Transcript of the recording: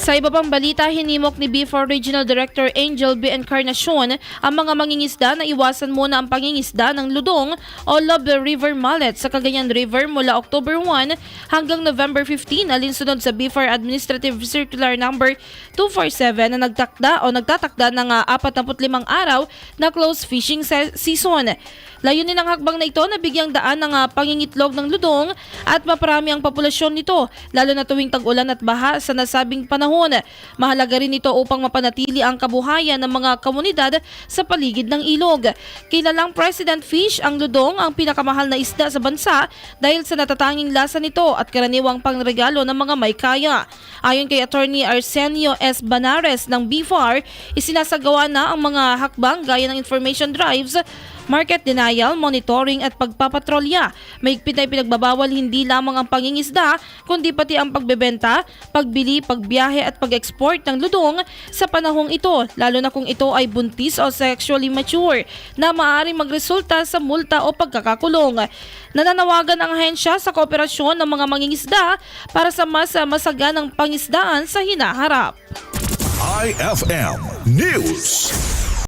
Sa iba pang balita, hinimok ni B4 Regional Director Angel B. Encarnacion ang mga mangingisda na iwasan muna ang pangingisda ng ludong o Lobe River Mallet sa Cagayan River mula October 1 hanggang November 15 alinsunod sa B4 Administrative Circular Number 247 na nagtakda o nagtatakda ng ah, 45 araw na close fishing se- season. Layunin ng hakbang na ito na bigyang daan ng ah, pangingitlog ng ludong at maparami ang populasyon nito lalo na tuwing tag-ulan at baha sa nasabing panahon. Mahalaga rin ito upang mapanatili ang kabuhayan ng mga komunidad sa paligid ng ilog. Kilalang President Fish ang ludong ang pinakamahal na isda sa bansa dahil sa natatanging lasa nito at karaniwang pangregalo ng mga may kaya. Ayon kay Attorney Arsenio S. Banares ng BFAR, isinasagawa na ang mga hakbang gaya ng information drives market denial, monitoring at pagpapatrolya. Mahigpit ay pinagbabawal hindi lamang ang pangingisda, kundi pati ang pagbebenta, pagbili, pagbiyahe at pag-export ng ludong sa panahong ito, lalo na kung ito ay buntis o sexually mature, na maaaring magresulta sa multa o pagkakakulong. Nananawagan ang ahensya sa kooperasyon ng mga mangingisda para sa mas masaganang pangisdaan sa hinaharap. IFM News.